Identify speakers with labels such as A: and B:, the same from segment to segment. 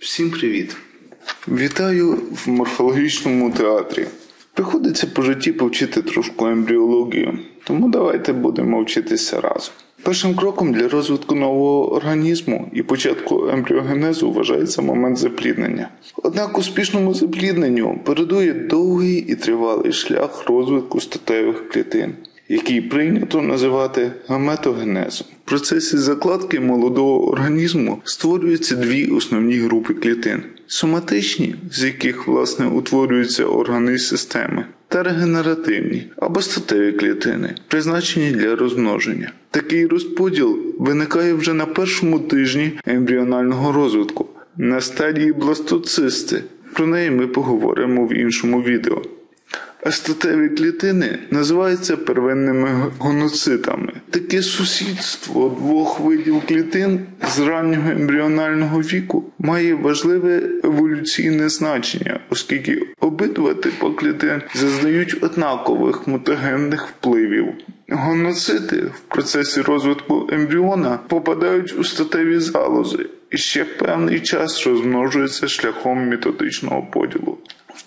A: Всім привіт! Вітаю в морфологічному театрі. Приходиться по житті повчити трошку ембріологію, тому давайте будемо вчитися разом. Першим кроком для розвитку нового організму і початку ембріогенезу вважається момент запліднення. Однак успішному заплідненню передує довгий і тривалий шлях розвитку статевих клітин, який прийнято називати гаметогенезом. Процесі закладки молодого організму створюються дві основні групи клітин: соматичні, з яких власне утворюються органи і системи, та регенеративні або статеві клітини, призначені для розмноження. Такий розподіл виникає вже на першому тижні ембріонального розвитку на стадії бластоцисти. Про неї ми поговоримо в іншому відео. Статеві клітини називаються первинними гоноцитами. Таке сусідство двох видів клітин з раннього ембріонального віку має важливе еволюційне значення, оскільки обидва типи клітин зазнають однакових мутагенних впливів. Гоноцити в процесі розвитку ембріона попадають у статеві залози і ще певний час розмножуються шляхом методичного поділу.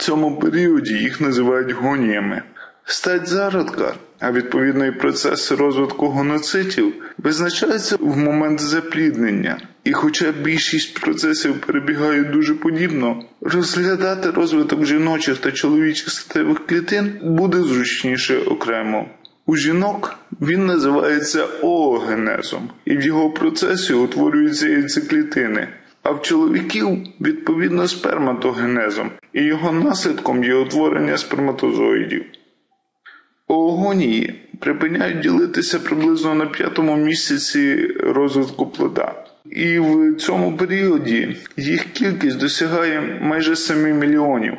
A: Цьому періоді їх називають гоніями. Стать зародка, а відповідно і процеси розвитку гоноцитів, визначаються в момент запліднення. І хоча більшість процесів перебігають дуже подібно, розглядати розвиток жіночих та чоловічих статевих клітин буде зручніше окремо. У жінок він називається оогенезом, і в його процесі утворюються яйцеклітини, а в чоловіків відповідно сперматогенезом, і його наслідком є утворення сперматозоїдів. Оогонії припиняють ділитися приблизно на п'ятому місяці розвитку плода. І в цьому періоді їх кількість досягає майже 7 мільйонів.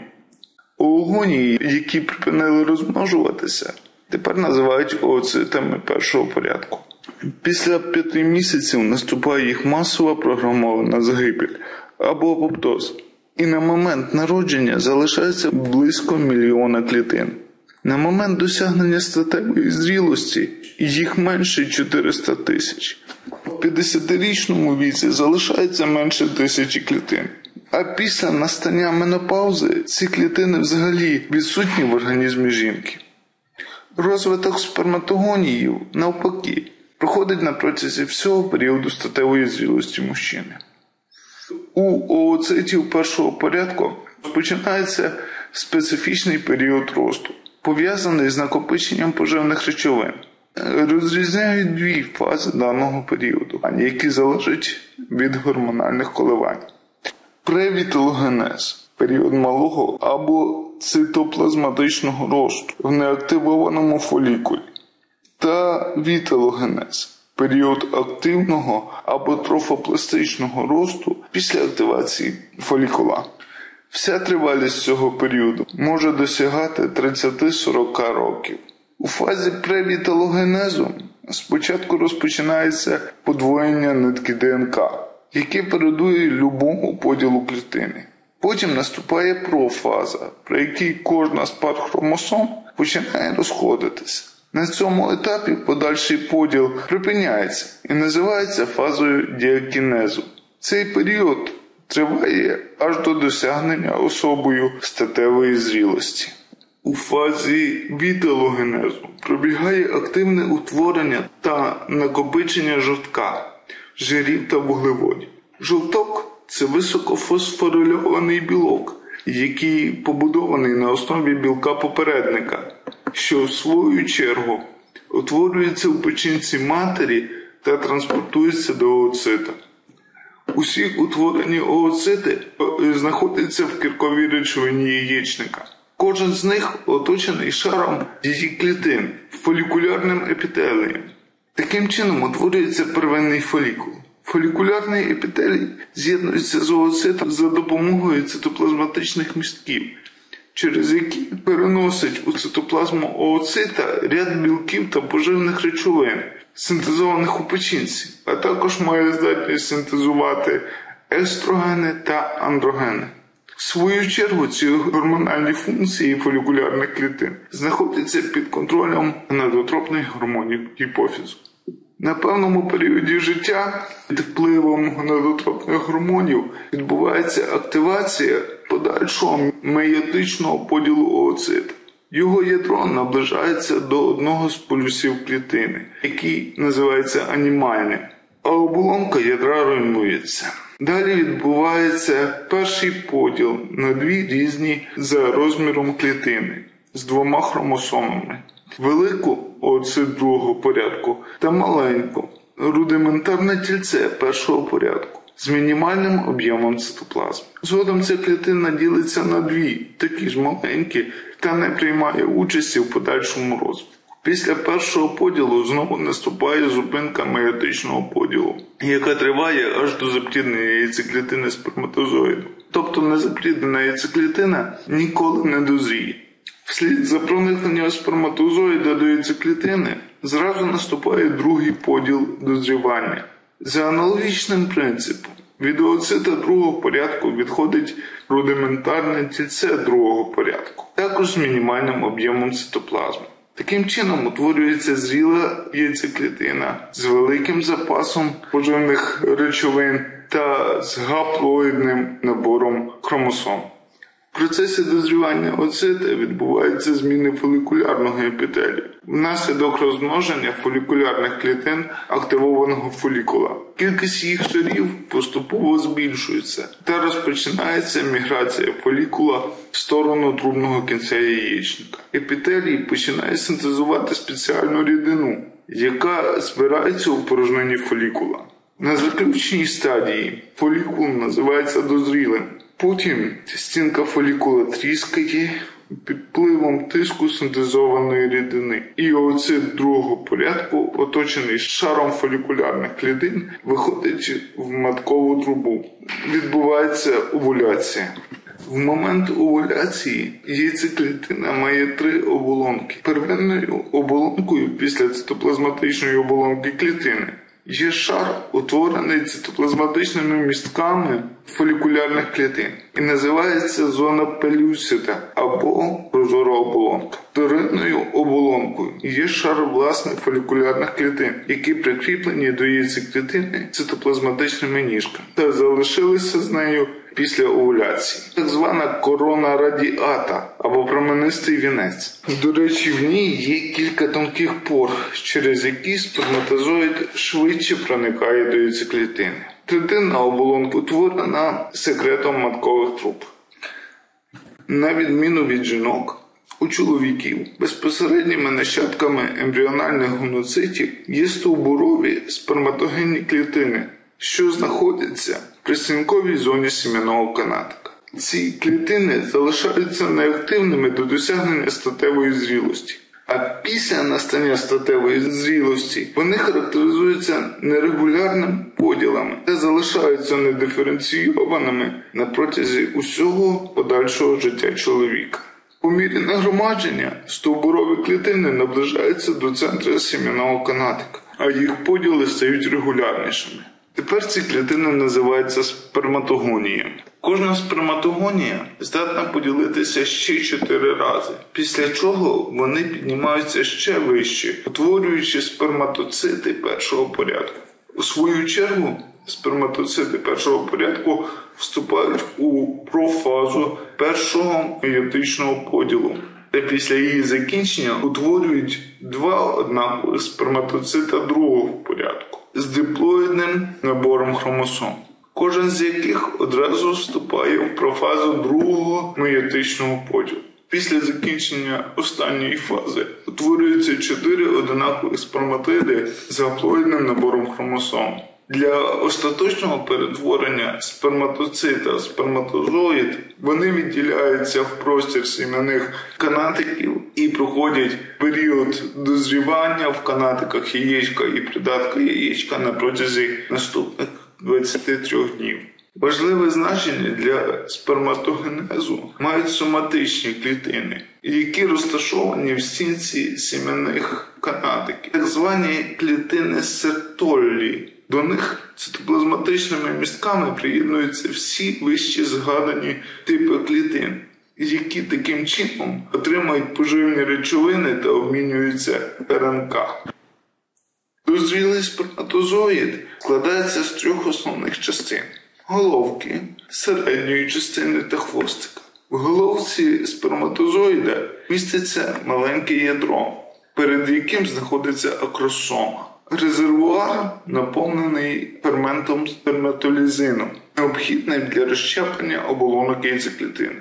A: Оогонії, які припинили розмножуватися, тепер називають ooцитами першого порядку. Після п'яти місяців наступає їх масова програмована загибель або апоптоз. І на момент народження залишається близько мільйона клітин. На момент досягнення статевої зрілості їх менше 400 тисяч. У 50-річному віці залишається менше тисячі клітин. А після настання менопаузи ці клітини взагалі відсутні в організмі жінки. Розвиток сперматогоніїв, навпаки, проходить на протязі всього періоду статевої зрілості мужчини. У ooцитів першого порядку розпочинається специфічний період росту, пов'язаний з накопиченням поживних речовин. Розрізняють дві фази даного періоду, які залежать від гормональних коливань. Превіталогенез період малого або цитоплазматичного росту в неактивованому фолікулі та віталогенез період активного або трофопластичного росту після активації фолікула. Вся тривалість цього періоду може досягати 30-40 років. У фазі превіталогенезу спочатку розпочинається подвоєння нитки ДНК, яке передує любому поділу клітини. Потім наступає профаза, при якій кожна з пар хромосом починає розходитися. На цьому етапі подальший поділ припиняється і називається фазою діакінезу. Цей період триває аж до досягнення особою статевої зрілості. У фазі віталогенезу пробігає активне утворення та накопичення жовтка, жирів та вуглеводів. Жовток це високофосфорильований білок, який побудований на основі білка попередника, що в свою чергу утворюється в печінці матері та транспортується до ooцита. Усі утворені ooцити знаходяться в кірковій речовині яєчника. Кожен з них оточений шаром її клітин фолікулярним епітелієм. Таким чином утворюється первинний фолікул. Фолікулярний епітелій з'єднується з ooцитом за допомогою цитоплазматичних містків, через які переносить у цитоплазму ooцита ряд білків та поживних речовин, синтезованих у печінці, а також має здатність синтезувати естрогени та андрогени. В свою чергу ці гормональні функції фолікулярних клітин знаходяться під контролем гонадотропних гормонів гіпофізу. На певному періоді життя під впливом гонадотропних гормонів відбувається активація подальшого мейотичного поділу ooцит. Його ядро наближається до одного з полюсів клітини, який називається анімальним, а оболонка ядра руйнується. Далі відбувається перший поділ на дві різні за розміром клітини з двома хромосомами велику оцит другого порядку та маленьку рудиментарне тільце першого порядку з мінімальним об'ємом цитоплазми. Згодом ця клітина ділиться на дві, такі ж маленькі, та не приймає участі в подальшому розвитку. Після першого поділу знову наступає зупинка мейотичного поділу, яка триває аж до запліднення яйцеклітини сперматозоїду. Тобто незапліднена яйцеклітина ніколи не дозріє. Вслід за проникненням сперматозоїда до яйцеклітини зразу наступає другий поділ дозрівання. За аналогічним принципом від ooцита другого порядку відходить рудиментарне тільце другого порядку, також з мінімальним об'ємом цитоплазми. Таким чином утворюється зріла яйцеклітина з великим запасом поживних речовин та з гаплоїдним набором хромосом. В процесі дозрівання оцита відбуваються зміни фолікулярного епітелію. Внаслідок розмноження фолікулярних клітин активованого фолікула. Кількість їх шарів поступово збільшується та розпочинається міграція фолікула в сторону трубного кінця яєчника. Епітелій починає синтезувати спеціальну рідину, яка збирається у порожнині фолікула. На заключній стадії фолікул називається дозрілим. Потім стінка фолікула тріскає під впливом тиску синтезованої рідини. І оцит другого порядку, оточений шаром фолікулярних клітин, виходить в маткову трубу. Відбувається овуляція. В момент овуляції яйцеклітина має три оболонки. Первинною оболонкою після цитоплазматичної оболонки клітини Є шар, утворений цитоплазматичними містками фолікулярних клітин і називається зона пелюсіда або прозора оболонка. Вторинною оболонкою є шар власних фолікулярних клітин, які прикріплені до яйцеклітини цитоплазматичними ніжками та залишилися з нею після овуляції, так звана корона радіата або променистий вінець. До речі, в ній є кілька тонких пор, через які сперматозоїд швидше проникає до яйцеклітини. Третина оболонка утворена секретом маткових труб. На відміну від жінок. У чоловіків безпосередніми нащадками ембріональних гоноцитів є стовбурові сперматогенні клітини, що знаходяться присінковій зоні сім'яного канатика. Ці клітини залишаються неактивними до досягнення статевої зрілості. А після настання статевої зрілості вони характеризуються нерегулярними поділами та залишаються недиференційованими на протязі усього подальшого життя чоловіка. У мірі нагромадження стовбурові клітини наближаються до центру сім'яного канатика, а їх поділи стають регулярнішими. Тепер ці клітини називаються сперматогоніями. Кожна сперматогонія здатна поділитися ще чотири рази, після чого вони піднімаються ще вище, утворюючи сперматоцити першого порядку. У свою чергу сперматоцити першого порядку вступають у профазу першого мейотичного поділу, де після її закінчення утворюють два однакових сперматоцита другого порядку з диплоїдним набором хромосом, кожен з яких одразу вступає в профазу другого меєтичного поділу. Після закінчення останньої фази утворюються чотири одинакові сперматиди з гаплоїдним набором хромосом. Для остаточного перетворення сперматоцита сперматозоїд вони відділяються в простір сім'яних канатиків і проходять період дозрівання в канатиках яєчка і придатка яєчка на протязі наступних 23 днів. Важливе значення для сперматогенезу мають соматичні клітини, які розташовані в стінці сім'яних канатиків, так звані клітини сертоллі. До них цитоплазматичними містками приєднуються всі вищі згадані типи клітин, які таким чином отримують поживні речовини та обмінюються РНК. Дозрілий сперматозоїд складається з трьох основних частин: головки, середньої частини та хвостика. В головці сперматозоїда міститься маленьке ядро, перед яким знаходиться акросома. Резервуар наповнений ферментом сперматолізину, необхідним для розщеплення оболонок яйцеклітини.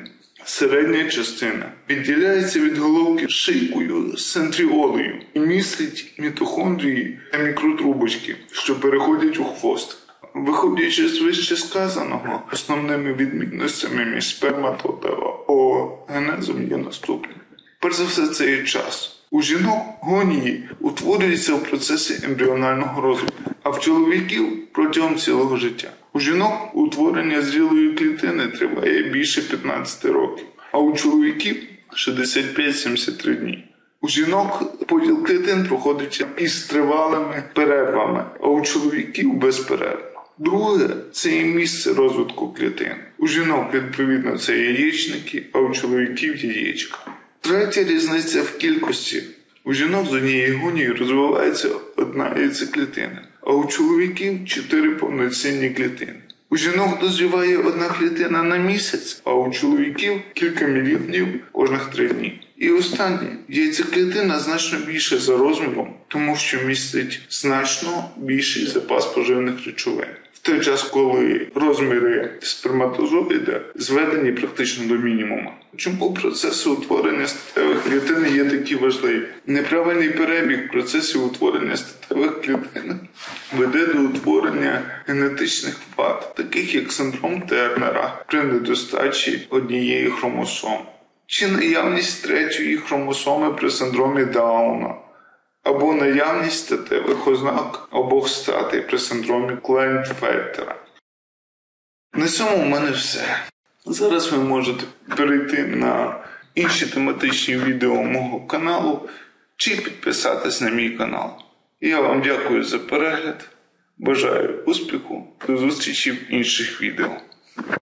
A: Середня частина відділяється від головки шийкою з центріолою і містить мітохондрії та мікротрубочки, що переходять у хвост. Виходячи з вище сказаного, основними відмінностями між спермато та оогенезом є наступні. Перш за все, це є час. У жінок гонії утворюються в процесі ембріонального розвитку, а в чоловіків протягом цілого життя. У жінок утворення зрілої клітини триває більше 15 років, а у чоловіків 65-73 дні. У жінок поділ клітин проходить із тривалими перервами, а у чоловіків безперервно. Друге це є місце розвитку клітин. У жінок, відповідно, це яєчники, а у чоловіків яєчка. Третя різниця в кількості. У жінок з однієї гонії розвивається одна яйцеклітина, а у чоловіків чотири повноцінні клітини. У жінок дозріває одна клітина на місяць, а у чоловіків кілька мільйонів кожних три дні. І останнє яйцеклітина значно більше за розміром, тому що містить значно більший запас поживних речовин. В той час, коли розміри сперматозоїда зведені практично до мінімуму. Чому процеси утворення статевих клітин є такі важливі? Неправильний перебіг процесів утворення статевих клітин веде до утворення генетичних вад, таких як синдром Тернера при недостачі однієї хромосоми, чи наявність третьої хромосоми при синдромі Дауна. Або наявність статевих ознак обох статей при синдромі Клайнфельтера. На цьому в мене все. Зараз ви можете перейти на інші тематичні відео мого каналу чи підписатись на мій канал. Я вам дякую за перегляд. Бажаю успіху. До зустрічі в інших відео.